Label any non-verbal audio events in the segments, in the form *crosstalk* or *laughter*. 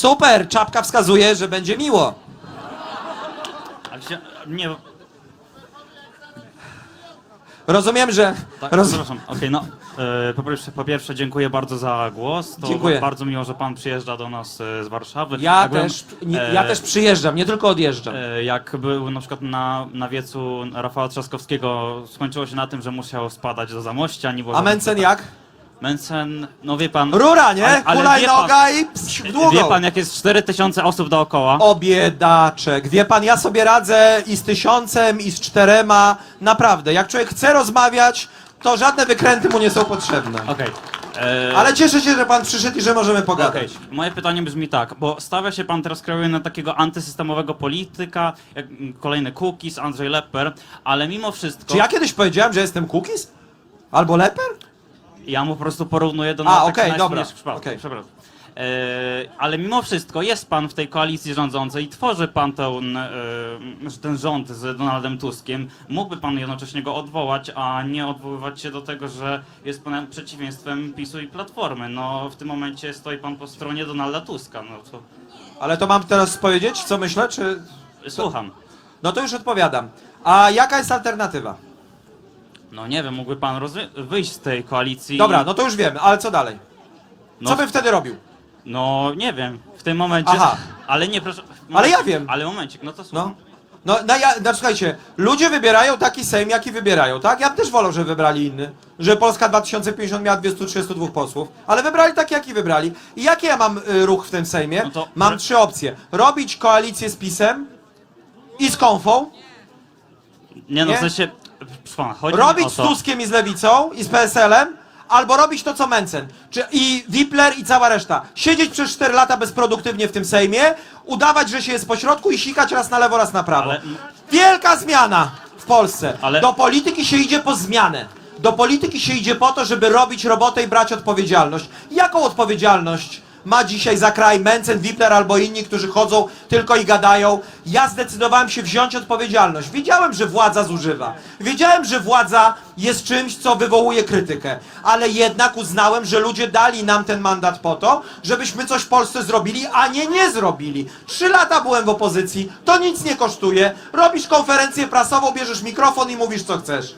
Super, czapka wskazuje, że będzie miło. Ale się, nie, Rozumiem, że... tak, Roz... przepraszam, okej, no. E, po, pierwsze, po pierwsze dziękuję bardzo za głos. To Dziękuję. bardzo miło, że pan przyjeżdża do nas e, z Warszawy. Ja byłem, też, nie, ja e, też przyjeżdżam, nie tylko odjeżdżam. E, Jak był na przykład na, na wiecu Rafała Trzaskowskiego, skończyło się na tym, że musiał spadać do zamościa. Nie było A Mencen jak? Mencen, no wie pan. Rura, nie? Hulajnoga i psz, długo. Wie pan, jak jest 4000 osób dookoła? O biedaczek. Wie pan, ja sobie radzę i z tysiącem, i z czterema. Naprawdę, jak człowiek chce rozmawiać, to żadne wykręty mu nie są potrzebne. Okej. E, Ale cieszę się, że pan przyszedł i że możemy Okej, pogadać. moje pytanie brzmi tak, bo stawia się pan teraz krajuje na takiego antysystemowego polityka, jak mm, kolejny Cookies, Andrzej Lepper, ale mimo wszystko Czy ja kiedyś powiedziałem, że jestem cookies? Albo leper? Ja mu po prostu porównuję do A, okej, dobra, okej. Przepraszam. E, ale mimo wszystko jest pan w tej koalicji rządzącej, tworzy pan ten, e, ten rząd z Donaldem Tuskiem. Mógłby pan jednocześnie go odwołać, a nie odwoływać się do tego, że jest pan przeciwieństwem PiSu i Platformy. No w tym momencie stoi pan po stronie Donalda Tuska. No to Ale to mam teraz powiedzieć, co myślę, czy... słucham. No to już odpowiadam. A jaka jest alternatywa? No nie wiem, mógłby pan rozwy- wyjść z tej koalicji. Dobra, no to już wiemy, ale co dalej? no, Co bym wtedy robił? no nie wiem, w tym momencie. Aha. Ale nie, proszę. Ale ja wiem. Ale momencik, no to słucham. No. No, no, ja, no słuchajcie, ludzie wybierają taki Sejm, jaki wybierają, tak? Ja bym też wolał, żeby wybrali inny. Że Polska 2050 miała 232 posłów, ale wybrali taki, jaki wybrali. I jaki ja mam y, ruch w tym Sejmie? No to- Mam trzy opcje. Robić koalicję z PiSem i z Konfą, Nie no, Nie? w sensie. Chodzi robić o z to. Tuskiem i z Lewicą i z PSL-em, albo robić to, co Mencen. Czy, I Wipler i cała reszta. Siedzieć przez 4 lata bezproduktywnie w tym Sejmie, udawać, że się jest pośrodku i sikać raz na lewo, raz na prawo. Ale- Wielka zmiana w Polsce. Ale- Do polityki się idzie po zmianę. Do polityki się idzie po to, żeby robić robotę i brać odpowiedzialność. Jaką odpowiedzialność ma dzisiaj za kraj Mencen, Wipler albo inni, którzy chodzą tylko i gadają? Ja zdecydowałem się wziąć odpowiedzialność. Wiedziałem, że władza zużywa. Wiedziałem, że władza jest czymś, co wywołuje krytykę. Ale jednak uznałem, że ludzie dali nam ten mandat po to, żebyśmy coś w Polsce zrobili, a nie nie zrobili. Trzy lata byłem w opozycji, to nic nie kosztuje. Robisz konferencję prasową, bierzesz mikrofon i mówisz, co chcesz.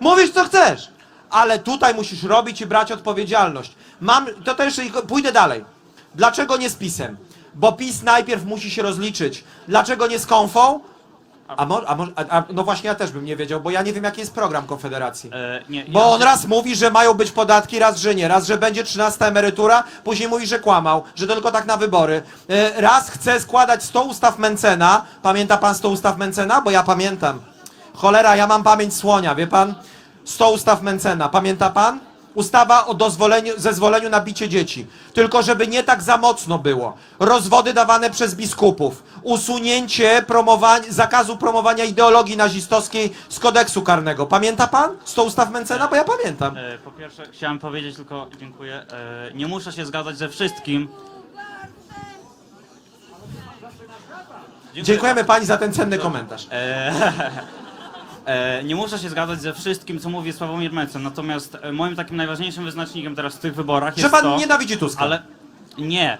Mówisz, co chcesz, ale tutaj musisz robić i brać odpowiedzialność. Mam, to też pójdę dalej. Dlaczego nie z PiSem? Bo PiS najpierw musi się rozliczyć. Dlaczego nie z konfą? A, mo, a, mo, a, a no właśnie ja też bym nie wiedział, bo ja nie wiem jaki jest program Konfederacji. E, nie, Bo ja- on raz mówi, że mają być podatki, raz, że nie. Raz, że będzie 13 emerytura, później mówi, że kłamał, że tylko tak na wybory. E, Raz chce składać 100 ustaw Mencena. Pamięta pan 100 ustaw Mencena? Bo ja pamiętam. Cholera, ja mam pamięć słonia, wie pan? 100 ustaw Mencena. Pamięta pan? Ustawa o dozwoleniu, zezwoleniu na bicie dzieci. Tylko żeby nie tak za mocno było. Rozwody dawane przez biskupów. Usunięcie promowań, zakazu promowania ideologii nazistowskiej z kodeksu karnego. Pamięta pan? 100 ustaw Mencena? Bo ja pamiętam. E, po pierwsze, chciałem powiedzieć tylko, dziękuję. E, nie muszę się zgadzać ze wszystkim. Dziękujemy pani za ten cenny komentarz. E, *laughs* e, nie muszę się zgadzać ze wszystkim, co mówi Sławomir Mencen, natomiast e, moim takim najważniejszym wyznacznikiem teraz w tych wyborach Że jest pan to... nienawidzi Tuska. Ale nie.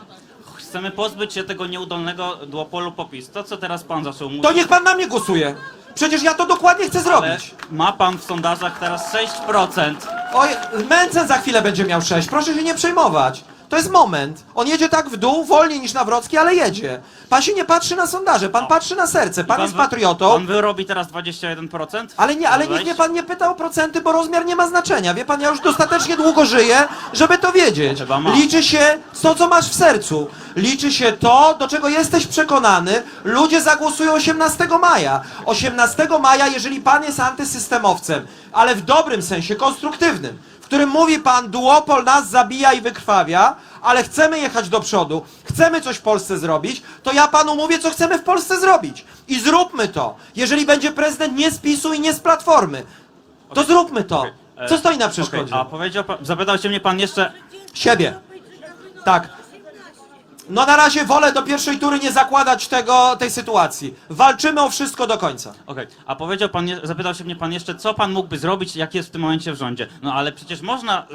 Chcemy pozbyć się tego nieudolnego duopolu popis. To, co teraz pan zaczął mówić. To niech pan na mnie głosuje. Przecież ja to dokładnie chcę ale zrobić. ma pan w sondażach teraz 6%. Oj, Mencen za chwilę będzie miał 6. Proszę się nie przejmować. To jest moment. On jedzie tak w dół, wolniej niż Nawrocki, ale jedzie. Pan się nie patrzy na sondaże, pan patrzy na serce. Pan jest patriotą. Pan wyrobi teraz 21%? Ale nie, ale niech mnie pan nie pyta o procenty, bo rozmiar nie ma znaczenia. Wie pan, ja już dostatecznie długo żyję, żeby to wiedzieć. Chyba ma. Liczy się to, co masz w sercu. Liczy się to, do czego jesteś przekonany. Ludzie zagłosują 18 maja. 18 maja, jeżeli pan jest antysystemowcem, ale w dobrym sensie, konstruktywnym, którym mówi pan, duopol nas zabija i wykrwawia, ale chcemy jechać do przodu, chcemy coś w Polsce zrobić, to ja panu mówię, co chcemy w Polsce zrobić. I zróbmy to. Jeżeli będzie prezydent nie z PiSu i nie z Platformy, to zróbmy to. E, Co stoi na Okej, przeszkodzie? A powiedział pan, zapytał się mnie pan jeszcze, Siebie. Tak. No na razie wolę do pierwszej tury nie zakładać tego, tej sytuacji. Walczymy o wszystko do końca. Okej, a powiedział pan, je- zapytał się mnie pan jeszcze, co pan mógłby zrobić, jak jest w tym momencie w rządzie. No ale przecież można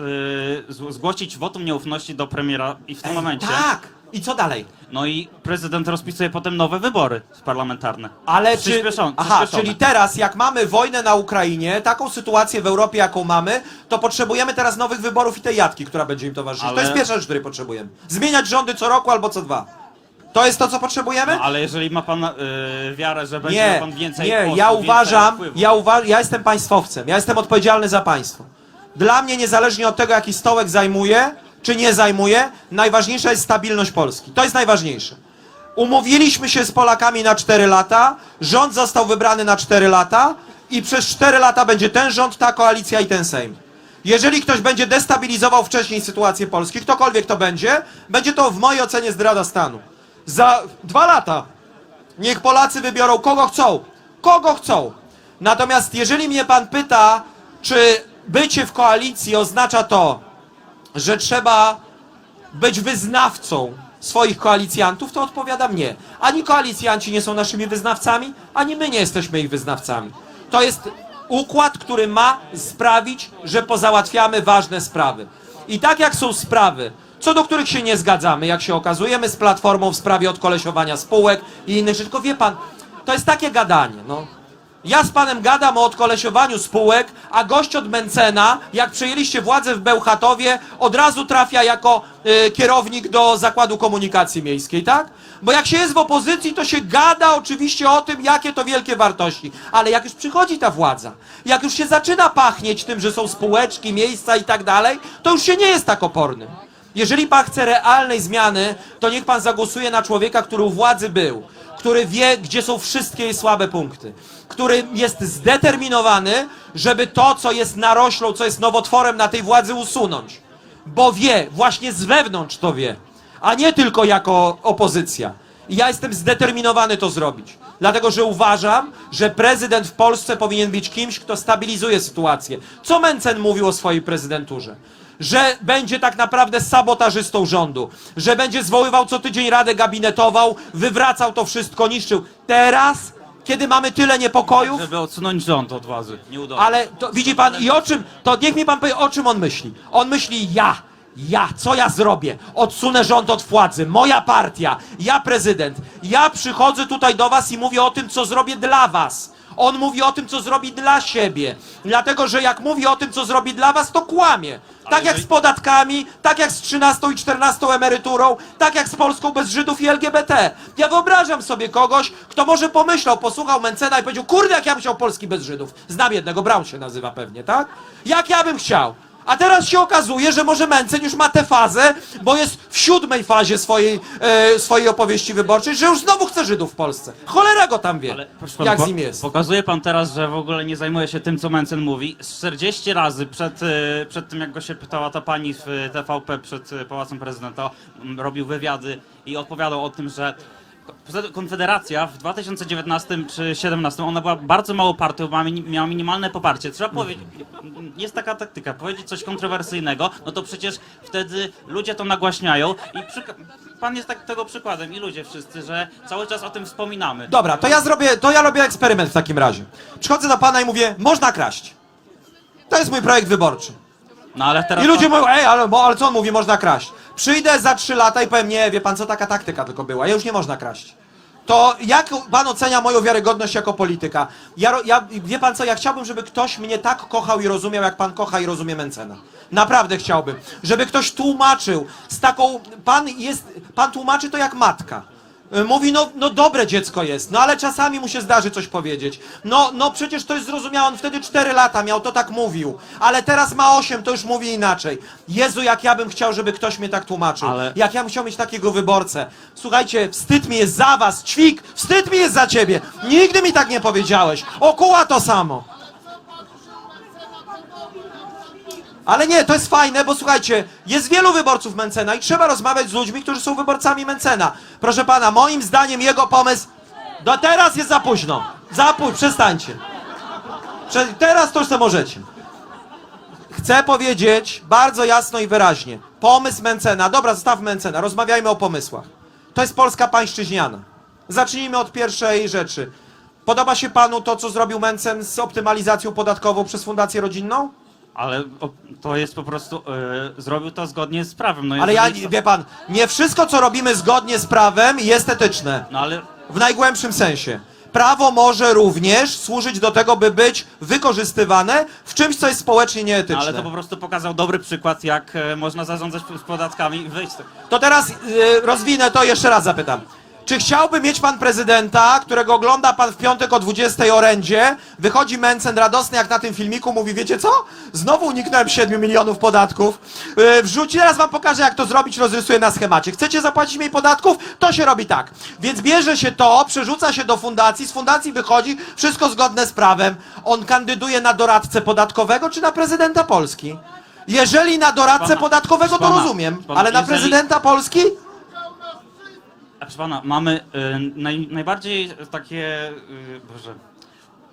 yy, zgłosić wotum nieufności do premiera i w tym momencie. Tak, I co dalej? No i prezydent rozpisuje potem nowe wybory parlamentarne. Ale czy. Aha, przyspieszone. czyli teraz, jak mamy wojnę na Ukrainie, taką sytuację w Europie, jaką mamy, to potrzebujemy teraz nowych wyborów i tej jatki, która będzie im towarzyszyć. To Ale- jest pierwsza rzecz, której potrzebujemy. Zmieniać rządy co roku albo co dwa. To jest to, co potrzebujemy? No, ale jeżeli ma pan y, wiarę, że będzie miał pan więcej nie, posłów, ja więcej uważam, wpływu. ja, uwa- ja jestem państwowcem, ja jestem odpowiedzialny za państwo. Dla mnie, niezależnie od tego, jaki stołek zajmuje, czy nie zajmuje, najważniejsza jest stabilność Polski. To jest najważniejsze. Umówiliśmy się z Polakami na 4 lata, rząd został wybrany na 4 lata i przez 4 lata będzie ten rząd, ta koalicja i ten Sejm. Jeżeli ktoś będzie destabilizował wcześniej sytuację Polski, ktokolwiek to będzie, będzie to w mojej ocenie zdrada stanu. Za dwa lata Niech Polacy wybiorą kogo chcą. Kogo chcą. Natomiast jeżeli mnie pan pyta, czy bycie w koalicji oznacza to, że trzeba być wyznawcą swoich koalicjantów, to odpowiadam nie. Ani koalicjanci nie są naszymi wyznawcami, ani my nie jesteśmy ich wyznawcami. To jest układ, który ma sprawić, że pozałatwiamy ważne sprawy. I tak jak są sprawy, co do których się nie zgadzamy, jak się okazujemy z Platformą w sprawie odkolesiowania spółek i innych rzeczy, tylko wie pan, to jest takie gadanie, no. Ja z panem gadam o odkolesiowaniu spółek, a gość od Mencena, jak przejęliście władzę w Bełchatowie, od razu trafia jako y, kierownik do Zakładu Komunikacji Miejskiej, tak? Bo jak się jest w opozycji, to się gada oczywiście o tym, jakie to wielkie wartości. Ale jak już przychodzi ta władza, jak już się zaczyna pachnieć tym, że są spółeczki, miejsca i tak dalej, to już się nie jest tak opornym. Jeżeli pan chce realnej zmiany, to niech pan zagłosuje na człowieka, który u władzy był, który wie, gdzie są wszystkie jej słabe punkty, który jest zdeterminowany, żeby to, co jest naroślą, co jest nowotworem na tej władzy usunąć. Bo wie, właśnie z wewnątrz to wie, a nie tylko jako opozycja. I ja jestem zdeterminowany to zrobić. Dlatego, że uważam, że prezydent w Polsce powinien być kimś, kto stabilizuje sytuację. Co Mencen mówił o swojej prezydenturze? Że będzie tak naprawdę sabotażystą rządu, że będzie zwoływał co tydzień radę gabinetową, wywracał to wszystko, niszczył. Teraz, kiedy mamy tyle niepokojów, Żeby odsunąć rząd od władzy. Nieudolnie. ale to, widzi pan, i o czym, to niech mi pan powie, o czym on myśli. On myśli, ja, ja, co ja zrobię? Odsunę rząd od władzy, moja partia, ja prezydent. Ja przychodzę tutaj do was i mówię o tym, co zrobię dla was. On mówi o tym, co zrobi dla siebie. Dlatego, że jak mówi o tym, co zrobi dla was, to kłamie. Tak jak jeżeli- z podatkami, tak jak z 13 i 14 emeryturą, tak jak z Polską bez Żydów i LGBT. Ja wyobrażam sobie kogoś, kto może pomyślał, posłuchał Mencena i powiedział, kurde, jak ja bym chciał Polski bez Żydów. Znam jednego, Brown się nazywa pewnie, tak? Jak ja bym chciał. A teraz się okazuje, że może Mencen już ma tę fazę, bo jest w siódmej fazie swojej, e, swojej opowieści wyborczej, że już znowu chce Żydów w Polsce. Cholera go tam wie, Ale, proszę pana, jak po- z nim jest. Pokazuje pan teraz, że w ogóle nie zajmuje się tym, co Mencen mówi. Z 40 razy przed, y, przed tym, jak go się pytała ta pani w y, TVP przed y, Pałacem Prezydenta, m, robił wywiady i opowiadał o tym, że Konfederacja w 2019 czy 2017 ona była bardzo mało partią, miała, mini- miała minimalne poparcie. Trzeba powiedzieć, jest taka taktyka, powiedzieć coś kontrowersyjnego, no to przecież wtedy ludzie to nagłaśniają i przyka- pan jest tak, tego przykładem i ludzie wszyscy, że cały czas o tym wspominamy. Dobra, to ja zrobię, to ja robię eksperyment w takim razie. Przychodzę do pana i mówię, można kraść. To jest mój projekt wyborczy. No ale teraz I ludzie mówią, ej, ale, bo, ale co on mówi, można kraść. Przyjdę za trzy lata i powiem, nie, wie pan co, taka taktyka tylko była, ja już nie można kraść. To jak pan ocenia moją wiarygodność jako polityka? Ja, ja, wie pan co, ja chciałbym, żeby ktoś mnie tak kochał i rozumiał, jak pan kocha i rozumie Mencena. Naprawdę chciałbym. Żeby ktoś tłumaczył z taką, pan jest, pan tłumaczy to jak matka. Y, Mówi, no, no dobre dziecko jest, no ale czasami mu się zdarzy coś powiedzieć. No, no przecież to jest zrozumiałe, on wtedy 4 lata miał, to tak mówił. Ale teraz ma 8, to już mówi inaczej. Jezu, jak ja bym chciał, żeby ktoś mnie tak tłumaczył. Ale- Jak ja bym chciał mieć takiego wyborcę. Słuchajcie, wstyd mi jest za was, ćwik, wstyd mi jest za ciebie. Nigdy mi tak nie powiedziałeś. Okuła to samo. Ale nie, to jest fajne, bo słuchajcie, jest wielu wyborców Mencena i trzeba rozmawiać z ludźmi, którzy są wyborcami Mencena. Proszę pana, moim zdaniem jego pomysł do teraz jest za późno. Za późno, przestańcie. Prze teraz to już możecie. Chcę powiedzieć bardzo jasno i wyraźnie. Pomysł Mencena, dobra, zostawmy Mencena, rozmawiajmy o pomysłach. To jest Polska pańszczyźniana. Zacznijmy od pierwszej rzeczy. Podoba się panu to, co zrobił Mencen z optymalizacją podatkową przez Fundację Rodzinną? Ale o, to jest po prostu, e, zrobił to zgodnie z prawem. No Ale ja, jeżeli- wie pan, nie wszystko, co robimy zgodnie z prawem jest etyczne. No ale W najgłębszym sensie. Prawo może również służyć do tego, by być wykorzystywane w czymś, co jest społecznie nieetyczne. Ale to po prostu pokazał dobry przykład, jak e, można zarządzać z podatkami i wyjść. z tego. To teraz y, rozwinę to, jeszcze raz zapytam. Czy chciałby mieć pan prezydenta, którego ogląda pan w piątek o 20 orędzie, wychodzi Mencen radosny jak na tym filmiku, mówi, wiecie co? Znowu uniknąłem 7 milionów podatków. Yy, wrzuci, teraz wam pokażę jak to zrobić, rozrysuję na schemacie. Chcecie zapłacić mniej podatków? To się robi tak. Więc bierze się to, przerzuca się do fundacji, z fundacji wychodzi, wszystko zgodne z prawem. On kandyduje na doradcę podatkowego czy na prezydenta Polski? Jeżeli na doradcę Pana- podatkowego, to pana- rozumiem, pana, ale na jeżeli- prezydenta Polski? Proszę pana, mamy e, naj, najbardziej takie, e, boże,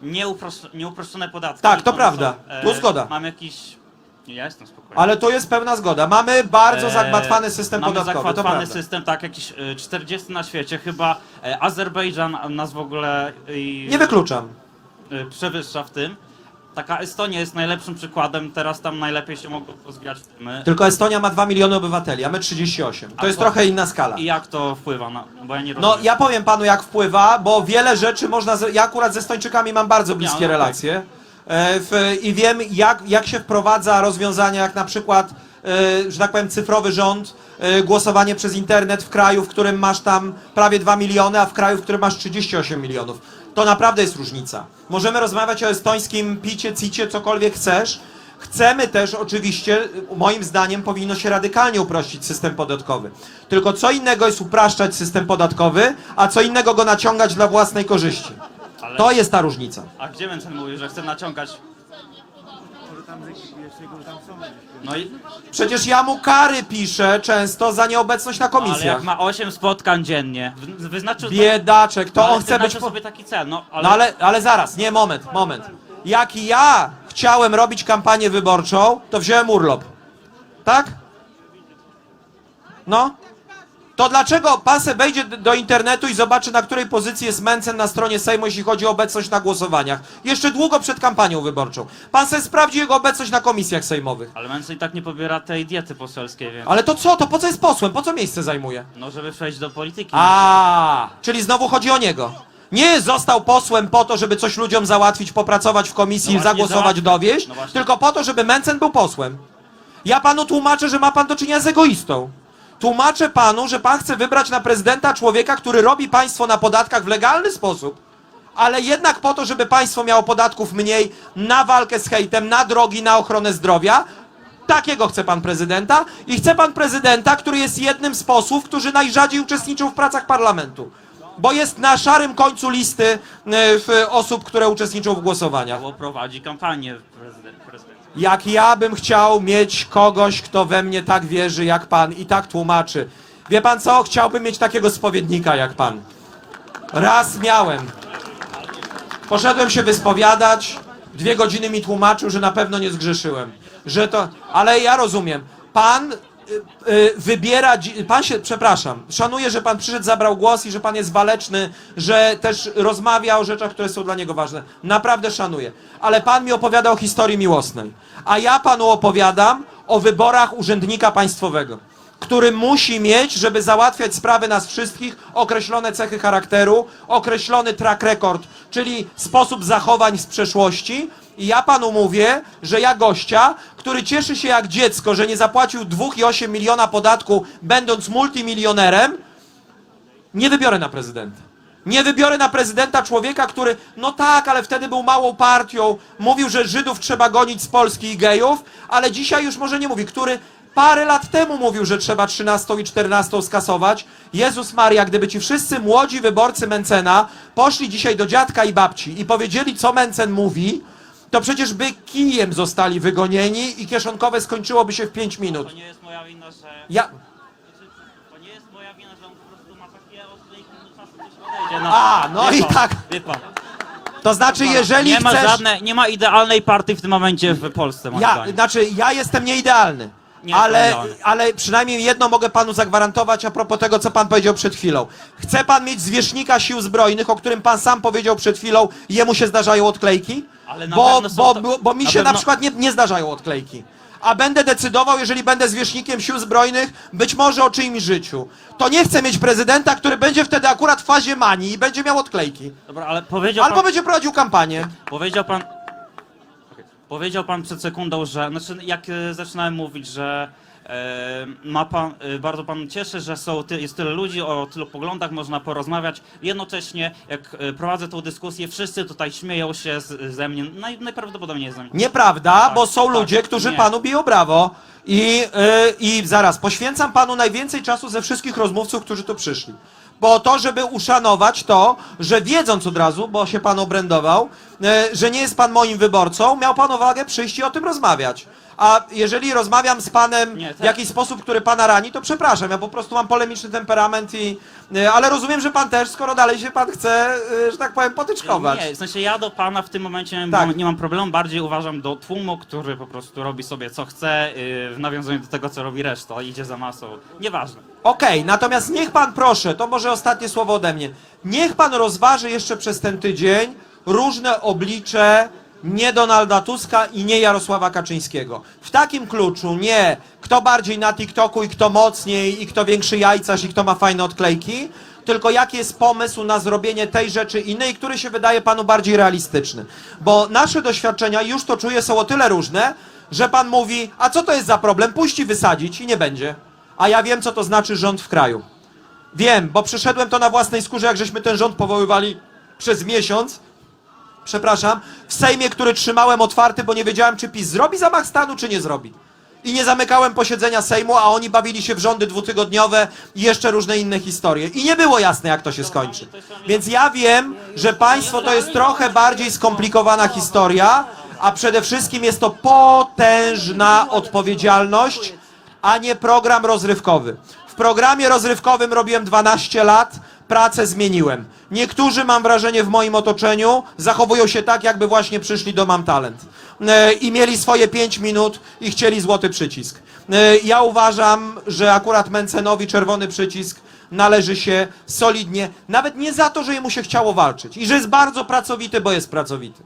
nieupros- nieuproszczone podatki. Tak, to One prawda. Tu zgoda. Mamy jakiś, ja jestem spokojny. Ale to jest pełna zgoda. Mamy bardzo E, zagmatwany system mamy podatkowy, to zagmatwany prawda. system, tak, jakiś e, 40 na świecie, chyba e, Azerbejdżan nas w ogóle i, Nie wykluczam. e, przewyższa w tym. Taka Estonia jest najlepszym przykładem, teraz tam najlepiej się mogą pozbierać firmy. Tylko Estonia ma 2 miliony obywateli, a my 38. To A jest trochę inna skala. I jak to wpływa na, bo ja nie rozumiem. No, ja powiem panu, jak wpływa, bo wiele rzeczy można. Z... Ja akurat ze Estończykami mam bardzo bliskie no tak. relacje. E, w, I wiem, jak, jak się wprowadza rozwiązania, jak na przykład, że tak powiem, cyfrowy rząd, e, głosowanie przez internet w kraju, w którym masz tam prawie 2 miliony, a w kraju, w którym masz 38 milionów. To naprawdę jest różnica. Możemy rozmawiać o estońskim picie, cicie, cokolwiek chcesz. Chcemy też oczywiście, moim zdaniem, powinno się radykalnie uprościć system podatkowy. Tylko co innego jest upraszczać system podatkowy, a co innego go naciągać dla własnej korzyści. Ale- To jest ta różnica. A gdzie Mencen mówił, że chce naciągać? No i Przecież ja mu kary piszę często za nieobecność na ale komisjach. jak ma 8 spotkań dziennie, wy- wyznaczył Biedaczek, to ale on chce być... wyznaczył Po... sobie taki cel, no ale, No ale, ale zaraz, nie, moment, moment. Jak ja chciałem robić kampanię wyborczą, to wziąłem urlop. Tak? No? To dlaczego pan se wejdzie do internetu i zobaczy, na której pozycji jest Mencen na stronie Sejmu, jeśli chodzi o obecność na głosowaniach? Jeszcze długo przed kampanią wyborczą. Pan se sprawdzi jego obecność na komisjach sejmowych. ale Mencen i tak nie pobiera tej diety poselskiej, więc Ale to co? To po co jest posłem? Po co miejsce zajmuje? no żeby przejść do polityki. A, czyli znowu chodzi o niego. Nie został posłem po to, żeby coś ludziom załatwić, popracować w komisji, No właśnie, zagłosować, załatwić. dowieść, No właśnie. tylko po to, żeby Mencen był posłem. Ja panu tłumaczę, że ma pan do czynienia z egoistą. Tłumaczę panu, że pan chce wybrać na prezydenta człowieka, który robi państwo na podatkach w legalny sposób, ale jednak po to, żeby państwo miało podatków mniej na walkę z hejtem, na drogi, na ochronę zdrowia. Takiego chce pan prezydenta i chce pan prezydenta, który jest jednym z posłów, którzy najrzadziej uczestniczą w pracach parlamentu. Bo jest na szarym końcu listy e, osób, które uczestniczą w głosowaniach. Bo prowadzi kampanię prezydent, prezydent. Jak ja bym chciał mieć kogoś, kto we mnie tak wierzy jak pan i tak tłumaczy. Wie pan co? Chciałbym mieć takiego spowiednika jak pan. Raz miałem. Poszedłem się wyspowiadać. Dwie godziny mi tłumaczył, że na pewno nie zgrzeszyłem. Że to. Ale ja rozumiem. Pan wybiera. dzi- Pan się, przepraszam, szanuję, że pan przyszedł, zabrał głos i że pan jest waleczny, że też rozmawia o rzeczach, które są dla niego ważne. Naprawdę szanuję. Ale pan mi opowiada o historii miłosnej. A ja panu opowiadam o wyborach urzędnika państwowego który musi mieć, żeby załatwiać sprawy nas wszystkich, określone cechy charakteru, określony track record, czyli sposób zachowań z przeszłości. I ja panu mówię, że ja gościa, który cieszy się jak dziecko, że nie zapłacił 2,8 miliona podatku, będąc multimilionerem, nie wybiorę na prezydenta. Nie wybiorę na prezydenta człowieka, który, no tak, ale wtedy był małą partią, mówił, że Żydów trzeba gonić z Polski i gejów, ale dzisiaj już może nie mówi, który parę lat temu mówił, że trzeba 13 i 14 skasować. Jezus Maria, gdyby ci wszyscy młodzi wyborcy Mencena poszli dzisiaj do dziadka i babci i powiedzieli, co Mencen mówi, to przecież by kijem zostali wygonieni i kieszonkowe skończyłoby się w 5 minut. To nie jest moja wina, że... Ja, To nie jest moja wina, że on po prostu ma takie ostre i czasu gdzieś odejdzie. No, A, no i tak. Wie pan. to znaczy, jeżeli nie ma chcesz... żadnej, nie ma idealnej partii w tym momencie w Polsce, moim Ja, zdaniem. znaczy, ja jestem nieidealny. Nie ale, idealny. ale przynajmniej jedno mogę panu zagwarantować a propos tego, co pan powiedział przed chwilą. Chce pan mieć zwierzchnika sił zbrojnych, o którym pan sam powiedział przed chwilą, jemu się zdarzają odklejki? Ale na bo, pewno są bo, to- bo, bo mi na się na pewno- przykład nie, nie zdarzają odklejki. A będę decydował, jeżeli będę zwierzchnikiem sił zbrojnych, być może o czyimś życiu. To nie chcę mieć prezydenta, który będzie wtedy akurat w fazie manii i będzie miał odklejki. Dobra, ale powiedział Albo pan... będzie prowadził kampanię. Powiedział pan. Powiedział pan przed sekundą, że. Znaczy, jak e, zaczynałem mówić, że ma pan. E, bardzo pan cieszy, że są jest tyle ludzi, o tylu poglądach można porozmawiać. Jednocześnie, jak e, prowadzę tą dyskusję, wszyscy tutaj śmieją się z, ze mnie. Naj, najprawdopodobniej ze mnie. Nieprawda, bo są tak, ludzie, którzy nie. panu biją brawo. I, yy, I zaraz, poświęcam panu najwięcej czasu ze wszystkich rozmówców, którzy tu przyszli. Bo to, żeby uszanować to, że wiedząc od razu, bo się pan obrędował, że nie jest pan moim wyborcą, miał pan uwagę przyjść i o tym rozmawiać. A jeżeli rozmawiam z panem Nie, tak. w jakiś sposób, który pana rani, to przepraszam, ja po prostu mam polemiczny temperament i... Yy, ale rozumiem, że pan też, skoro dalej się pan chce, yy, że tak powiem, potyczkować. Nie, w sensie ja do pana w tym momencie Tak. mam, nie mam problemu, bardziej uważam do tłumu, który po prostu robi sobie co chce, yy, w nawiązaniu do tego, co robi reszta, idzie za masą. Nieważne. Okej, natomiast niech pan proszę, to może ostatnie słowo ode mnie. Niech pan rozważy jeszcze przez ten tydzień różne oblicze nie Donalda Tuska i nie Jarosława Kaczyńskiego. W takim kluczu nie kto bardziej na TikToku i kto mocniej i kto większy jajcarz i kto ma fajne odklejki, tylko jaki jest pomysł na zrobienie tej rzeczy innej, który się wydaje panu bardziej realistyczny. Bo nasze doświadczenia, już to czuję, są o tyle różne, że pan mówi, a co to jest za problem, puści wysadzić i nie będzie. A ja wiem, co to znaczy rząd w kraju. Wiem, bo przeszedłem to na własnej skórze, jak żeśmy ten rząd powoływali przez miesiąc. Przepraszam, w Sejmie, który trzymałem otwarty, bo nie wiedziałem, czy PiS zrobi zamach stanu, czy nie zrobi. I nie zamykałem posiedzenia Sejmu, a oni bawili się w rządy dwutygodniowe i jeszcze różne inne historie. I nie było jasne, jak to się skończy. Więc ja wiem, że państwo to jest trochę bardziej skomplikowana historia, a przede wszystkim jest to potężna odpowiedzialność, a nie program rozrywkowy. W programie rozrywkowym robiłem 12 lat, pracę zmieniłem. Niektórzy, mam wrażenie, w moim otoczeniu zachowują się tak, jakby właśnie przyszli do Mam Talent. E, I mieli swoje 5 minut i chcieli złoty przycisk. E, Ja uważam, że akurat Mencenowi czerwony przycisk należy się solidnie, nawet nie za to, że jemu się chciało walczyć i że jest bardzo pracowity, bo jest pracowity.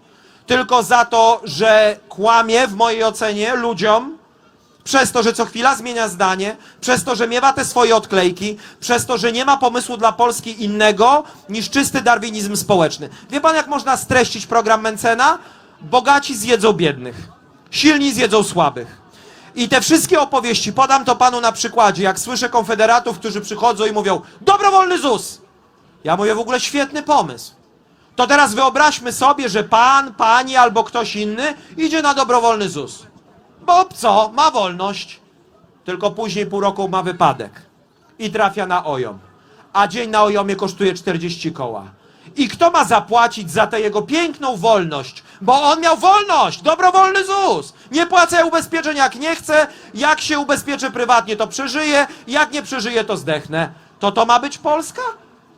Tylko za to, że kłamie w mojej ocenie ludziom, przez to, że co chwila zmienia zdanie, przez to, że miewa te swoje odklejki, przez to, że nie ma pomysłu dla Polski innego niż czysty darwinizm społeczny. Wie pan, jak można streścić program Mencena? Bogaci zjedzą biednych, silni zjedzą słabych. I te wszystkie opowieści, podam to panu na przykładzie, jak słyszę konfederatów, którzy przychodzą i mówią, dobrowolny ZUS. Ja mówię, w ogóle świetny pomysł. To teraz wyobraźmy sobie, że pan, pani albo ktoś inny idzie na dobrowolny ZUS. Bo co? Ma wolność. Tylko później pół roku ma wypadek. I trafia na OJOM. A dzień na OJOMie kosztuje 40 koła. I kto ma zapłacić za tę jego piękną wolność? Bo on miał wolność! Dobrowolny ZUS! Nie płacę ubezpieczeń jak nie chcę. Jak się ubezpieczę prywatnie, to przeżyję. Jak nie przeżyję, to zdechnę. To to ma być Polska?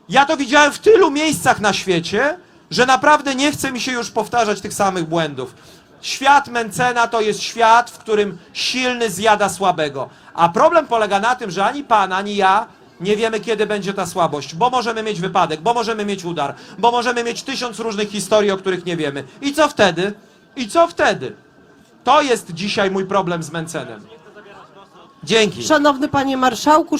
Ja to widziałem w tylu miejscach na świecie, że naprawdę nie chce mi się już powtarzać tych samych błędów. Świat Mencena to jest świat, w którym silny zjada słabego. A problem polega na tym, że ani pan, ani ja nie wiemy, kiedy będzie ta słabość, bo możemy mieć wypadek, bo możemy mieć udar, bo możemy mieć tysiąc różnych historii, o których nie wiemy. I co wtedy? I co wtedy? To jest dzisiaj mój problem z Mencenem. Dzięki. Szanowny panie marszałku,